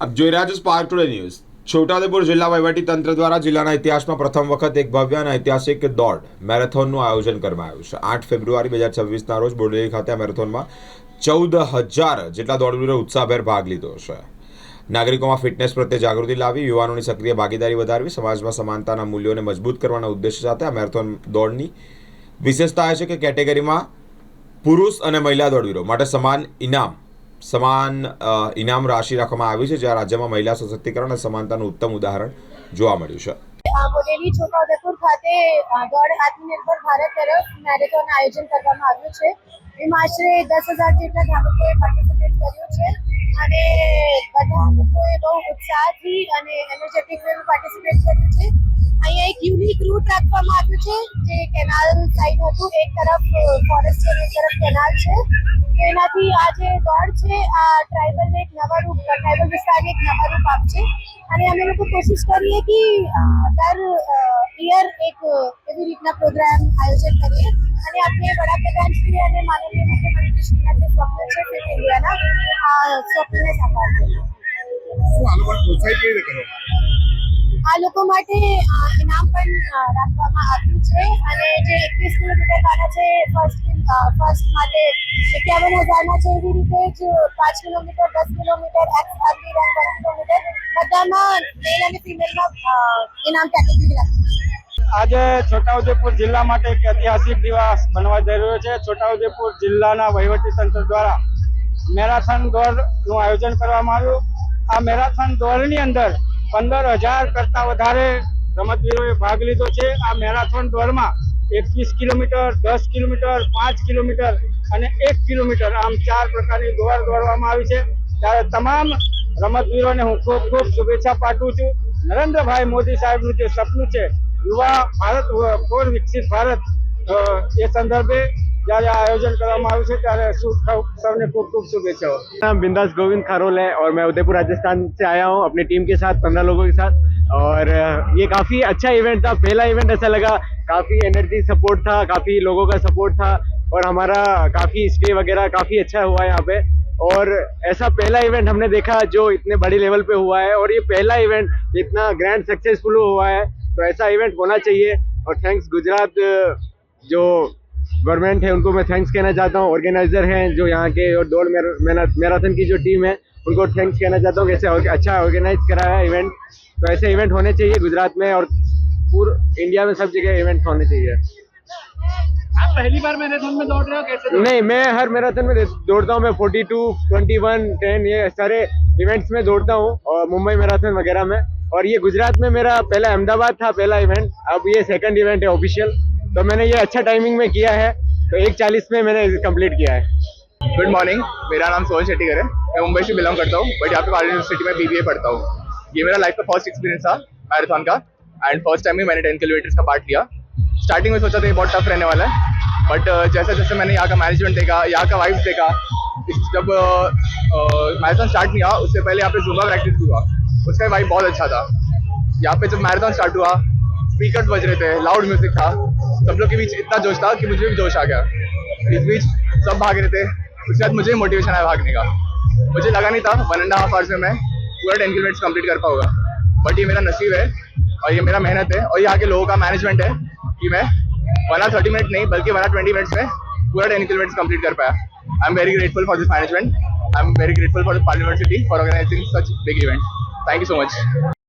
આપ જોઈ રહ્યા છો સ્પાર્ક ટુડે ન્યૂઝ છોટાઉદેપુર જિલ્લા વહીવટી તંત્ર દ્વારા જિલ્લાના ઇતિહાસમાં પ્રથમ વખત એક ભવ્ય અને ઐતિહાસિક દોડ મેરેથોનનું આયોજન કરવામાં આવ્યું છે. આઠ ફેબ્રુઆરી બે હજાર છવ્વીસના રોજ બોડેલી ખાતે મેરેથોનમાં ચૌદ હજાર જેટલા દોડવીરોએ ઉત્સાહભેર ભાગ લીધો છે. નાગરિકોમાં ફિટનેસ પ્રત્યે જાગૃતિ લાવી, યુવાનોની સક્રિય ભાગીદારી વધારવી, સમાજમાં સમાનતાના મૂલ્યોને મજબૂત કરવાના ઉદ્દેશ્ય સાથે આ મેરેથોન દોડની વિશેષતા એ છે કે કેટેગરીમાં પુરુષ અને મહિલા દોડવીરો માટે સમાન ઇનામ સમાન ઇનામ રાશિ રાખવામાં આવી છે, જ્યાં રાજ્યમાં મહિલા સશક્તિકરણ અને સમાનતાનું ઉત્તમ ઉદાહરણ જોવા મળ્યું છે. બોડેલી છોટાઉદેપુર ખાતે દોઢ આત્મનિર્ભર ભારત તરફ મેરેથોન આયોજન કરવામાં આવ્યું છે. એમાં આશરે દસ હજાર જેટલા ધાવકોએ પાર્ટિસિપેટ કર્યું છે. અને બધા લોકોએ બહુ ઉત્સાહથી અને એનર્જેટિક પાર્ટિસિપેટ કર્યું છે. અહીંયા એક યુનિક રૂટ રાખવામાં આવ્યું છે, જે કેનાલ સાઈડ હતું. એક તરફ ફોરેસ્ટ છે એક તરફ કેનાલ છે. તો એનાથી આ જે દોડ છે, આ ટ્રાઇબલને એક નવા રૂપ ટ્રાઇબલ વિસ્તારને એક નવા રૂપ આપશે. અને અમે લોકો કોશિશ કરીએ કે દર યર એક એવી રીતના પ્રોગ્રામ આયોજન કરીએ. અને આપણે વડાપ્રધાન શ્રી અને માનનીય મુખ્યમંત્રી શ્રીના જે સ્વપ્ન છે ફિટ ઇન્ડિયાના આ સ્વપ્નને સાકાર કરીએ. શું આનું પણ પ્રોત્સાહિત કેવી રીતે આ લોકો માટે ઇનામ પણ રાખવામાં આવ્યું છે. અને જે એકવીસ કિલોમીટર છે ફર્સ્ટ ફર્સ્ટ માટે એકાવન હજારના છે, એવી રીતે જ પાંચ કિલોમીટર, દસ કિલોમીટર એક્સ આરબી રન વન કિલોમીટર બધામાં મેલ અને ફિમેલમાં ઇનામ કેટેગરી રાખી આજે છોટાઉદેપુર જિલ્લા માટે એક ઐતિહાસિક દિવસ બનવા જઈ રહ્યો છે. છોટાઉદેપુર જિલ્લાના વહીવટી તંત્ર દ્વારા મેરાથન દોડનું આયોજન કરવામાં આવ્યું. આ મેરાથોન દોડની અંદર પંદર હજાર કરતાં વધારે રમતવીરોએ ભાગ લીધો છે. આ મેરાથોન દોડમાં એકવીસ કિલોમીટર, દસ કિલોમીટર, પાંચ કિલોમીટર અને એક કિલોમીટર આમ ચાર પ્રકારની દોડ દોડવામાં આવી છે. ત્યારે તમામ રમતવીરોને હું ખૂબ ખૂબ શુભેચ્છા પાઠવું છું. નરેન્દ્રભાઈ મોદી સાહેબનું જે સપનું છે, યુવા ભારત ફોર વિકસિત ભારત એ સંદર્ભે જ્યારે આ આયોજન કરવામાં આવ્યું છે ત્યારે શું સૌને ખૂબ ખૂબ શુભેચ્છાઓ नाम बिंदास गोविंद खारोल है और मैं उदयपुर राजस्थान से आया हूँ अपनी टीम के साथ पंद्रह लोगों के साथ और अ, ये काफ़ी अच्छा इवेंट था पहला इवेंट ऐसा लगा काफ़ी एनर्जी सपोर्ट था काफ़ी लोगों का सपोर्ट था और हमारा काफ़ी स्टे वगैरह काफ़ी अच्छा हुआ है यहाँ पे और ऐसा पहला इवेंट हमने देखा जो इतने बड़े लेवल पे हुआ है और ये पहला इवेंट इतना ग्रैंड सक्सेसफुल हुआ है तो ऐसा इवेंट होना चाहिए और थैंक्स गुजरात अ, जो गवर्नमेंट है उनको मैं थैंक्स कहना चाहता हूँ। ऑर्गेनाइजर हैं जो यहाँ के और दौड़ मैरा- मैरा- मैराथन की जो टीम है उनको थैंक्स कहना चाहता हूँ। कैसे अच्छा ऑर्गेनाइज कराया है इवेंट तो ऐसे इवेंट होने चाहिए गुजरात में और पूरे इंडिया में सब जगह इवेंट होने चाहिए। आप पहली बार मैराथन में दौड़ रहे हो? कैसे नहीं मैं हर मैराथन में दौड़ता हूँ। मैं forty two twenty one ten ये सारे इवेंट्स में दौड़ता हूँ और मुंबई मैराथन वगैरह में। और ये गुजरात में मेरा पहला अहमदाबाद था पहला इवेंट अब ये सेकंड इवेंट है ऑफिशियल तो मैंने ये अच्छा टाइमिंग में किया है तो एक चालीस में मैंने कंप्लीट किया है। गुड मॉर्निंग मेरा नाम सोहन शेट्टीकर है मैं मुंबई से बिलोंग करता हूँ बट यहाँ पे कॉलेज यूनिवर्सिटी में बीबीए पढ़ता हूँ। ये मेरा लाइफ का फ़र्स्ट एक्सपीरियंस था मैराथन का एंड फ़र्स्ट टाइम ही मैंने टेन किलोमीटर्स का पार्ट लिया। स्टार्टिंग में सोचा था ये बहुत टफ रहने वाला है बट जैसे जैसे मैंने यहाँ का मैनेजमेंट देखा, यहाँ का वाइब्स देखा जब मैराथन स्टार्ट नहीं हुआ, उससे पहले यहाँ पे जुम्बा प्रैक्टिस भी हुआ। उसका वाइब बहुत अच्छा था। यहाँ पे जब मैराथन स्टार्ट हुआ स्पीकर बज रहे थे लाउड म्यूज़िक था। सब लोग के बीच इतना जोश था कि मुझे भी जोश आ गया। इस बीच सब भाग रहे थे। उसके बाद मुझे मोटिवेशन आया भागने का। मुझे लगा नहीं था वन एंड हाफ़ आवर्स में मैं पूरा टेन किलोमीटर कंप्लीट कर पाऊँगा। बट ये मेरा नसीब है और ये मेरा मेहनत है और यहाँ के लोगों का मैनेजमेंट है कि मैं वन आर थर्टी मिनट नहीं, बल्कि वन आर ट्वेंटी मिनट्स में पूरा टेन किलोमीटर कंप्लीट कर पाया। I am very grateful for this management I am very grateful for the parliament city for organising such big event thank you so much